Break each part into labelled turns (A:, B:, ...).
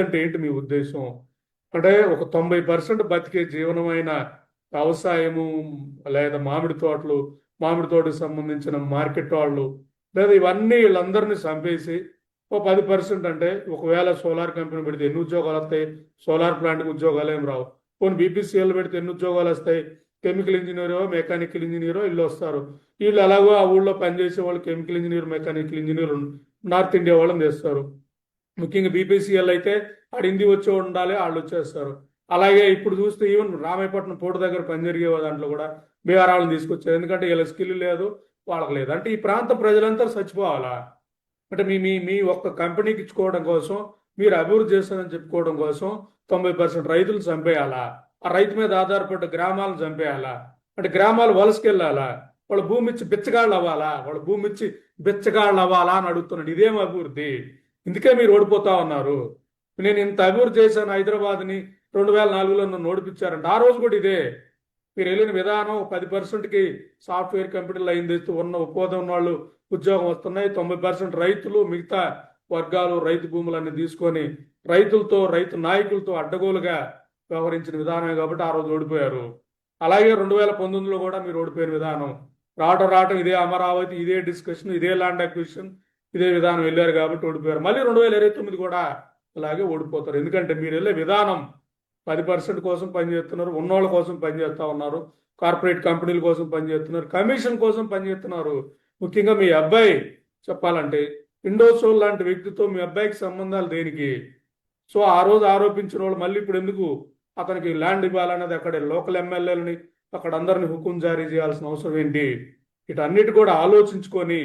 A: అంటే ఏంటి మీ ఉద్దేశం? అంటే ఒక తొంభై పర్సెంట్ బతికే జీవనమైన వ్యవసాయము లేదా మామిడి తోటలు మామిడి తోటకు సంబంధించిన మార్కెట్ వాళ్ళు లేదా ఇవన్నీ వీళ్ళందరినీ చంపేసి ఓ పది పర్సెంట్ అంటే ఒకవేళ సోలార్ కంపెనీ పెడితే ఎన్ని ఉద్యోగాలు వస్తాయి? సోలార్ ప్లాంట్కి ఉద్యోగాలు ఏం రావు. కొన్ని బీపీసీఎల్ పెడితే ఎన్ని ఉద్యోగాలు వస్తాయి? కెమికల్ ఇంజనీరో మెకానికల్ ఇంజనీరో ఇల్లు వస్తారు. వీళ్ళు ఎలాగో ఆ ఊళ్ళో పనిచేసే వాళ్ళు chemical engineer mechanical engineer north India వాళ్ళని తెస్తారు ముఖ్యంగా బీపీసీఎల్ అయితే ఆడ హిందీ వచ్చి ఉండాలి వాళ్ళు వచ్చేస్తారు. అలాగే ఇప్పుడు చూస్తే ఈవెన్ రామాయపట్నం పోటు దగ్గర పని జరిగే దాంట్లో కూడా బీహార్ వాళ్ళని తీసుకొచ్చారు. ఎందుకంటే వీళ్ళ స్కిల్ లేదు వాళ్ళకి లేదు. అంటే ఈ ప్రాంత ప్రజలంతా చచ్చిపోవాలా? అంటే మీ మీ మీ ఒక్క కంపెనీకి ఇచ్చుకోవడం కోసం మీరు అభివృద్ధి చేస్తారని చెప్పుకోవడం కోసం తొంభై పర్సెంట్ రైతులు చంపేయాలా? ఆ రైతు మీద ఆధారపడ్డ గ్రామాలను చంపేయాలా? అంటే గ్రామాలు వలసకెళ్ళాలా? వాళ్ళ భూమి ఇచ్చి బిచ్చగాళ్ళు అవ్వాలా? వాళ్ళ భూమి ఇచ్చి బిచ్చగాళ్ళు అవ్వాలా అని అడుగుతున్నాడు. ఇదేం అభివృద్ధి? ఇందుకే మీరు ఓడిపోతా ఉన్నారు. నేను ఇంత అభివృద్ధి చేశాను హైదరాబాద్ని రెండు వేల నాలుగులో నన్ను ఓడిపించారంట ఆ రోజు కూడా ఇదే. మీరు వెళ్ళిన విధానం పది పర్సెంట్కి సాఫ్ట్వేర్ కంపెనీలు అయింది ఉన్న ఉపాధి ఉన్న వాళ్ళు ఉద్యోగం వస్తున్నాయి. తొంభై పర్సెంట్ రైతులు మిగతా వర్గాలు రైతు భూములన్నీ తీసుకొని రైతులతో రైతు నాయకులతో అడ్డగోలుగా వ్యవహరించిన విధానమే కాబట్టి ఆ రోజు ఓడిపోయారు. అలాగే రెండు వేల పంతొమ్మిదిలో కూడా మీరు ఓడిపోయిన విధానం. రావటం రావటం ఇదే అమరావతి ఇదే డిస్కషన్ ఇదే ల్యాండ్ అక్విజిషన్ ఇదే విధానం వెళ్ళారు కాబట్టి ఓడిపోయారు. మళ్ళీ రెండు వేల ఇరవై తొమ్మిది కూడా అలాగే ఓడిపోతారు. ఎందుకంటే మీరు వెళ్ళే విధానం పది పర్సెంట్ కోసం పనిచేస్తున్నారు ఉన్నోళ్ళ కోసం పనిచేస్తా ఉన్నారు కార్పొరేట్ కంపెనీల కోసం పనిచేస్తున్నారు కమిషన్ కోసం పనిచేస్తున్నారు. ముఖ్యంగా మీ అబ్బాయి చెప్పాలంటే ఇండోసోల్ లాంటి వ్యక్తితో మీ అబ్బాయికి సంబంధాలు దేనికి? సో ఆ రోజు ఆరోపించిన వాళ్ళు మళ్ళీ ఇప్పుడు ఎందుకు అతనికి ల్యాండ్ ఇవ్వాలన్నది అక్కడ లోకల్ ఎమ్మెల్యేలని అక్కడ అందరిని హుకుం జారీ చేయాల్సిన అవసరం ఏంటి? ఇటన్నిటి కూడా ఆలోచించుకొని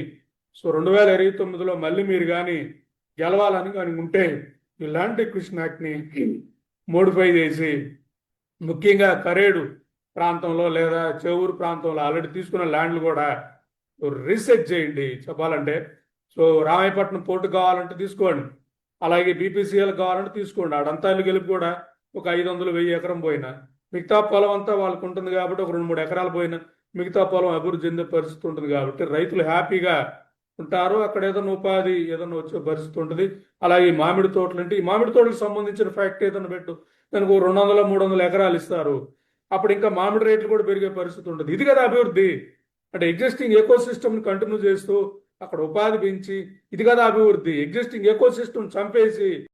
A: సో రెండు వేల ఇరవై తొమ్మిదిలో మళ్ళీ మీరు కానీ గెలవాలని కానీ ఉంటే ఈ ల్యాండ్ ఎక్విషన్ యాక్ట్ని మోడిఫై చేసి ముఖ్యంగా కరేడు ప్రాంతంలో లేదా చెవురు ప్రాంతంలో ఆల్రెడీ తీసుకున్న ల్యాండ్లు కూడా రీసెర్చ్ చేయండి చెప్పాలంటే. సో రామాయపట్నం పోర్టు కావాలంటే తీసుకోండి. అలాగే బీపీసీఎల్ కావాలంటే తీసుకోండి. ఆడంతా గెలిపి కూడా ఒక ఐదు వందలు వెయ్యి ఎకరం పోయినా. మిగతా పొలం అంతా వాళ్ళకు ఉంటుంది కాబట్టి ఒక రెండు మూడు ఎకరాలు పోయినా మిగతా పొలం అభివృద్ధి చెందే పరిస్థితి ఉంటుంది కాబట్టి రైతులు హ్యాపీగా ఉంటారు అక్కడ ఏదైనా ఉపాధి ఏదైనా వచ్చే పరిస్థితి ఉంటుంది అలాగే ఈ మామిడి తోటలు అంటే ఈ మామిడి తోటలకు సంబంధించిన ఫ్యాక్టరీ ఏదైనా పెట్టు. దానికి ఒక రెండు వందల మూడు వందల ఎకరాలు ఇస్తారు. అప్పుడు ఇంకా మామిడి రేట్లు కూడా పెరిగే పరిస్థితి ఉంటుంది. ఇది కదా అభివృద్ధి. అంటే ఎగ్జిస్టింగ్ ఎకో సిస్టమ్ని కంటిన్యూ చేస్తూ అక్కడ ఉపాధి పెంచి ఇది కదా అభివృద్ధి. ఎగ్జిస్టింగ్ ఎకో సిస్టమ్ చంపేసి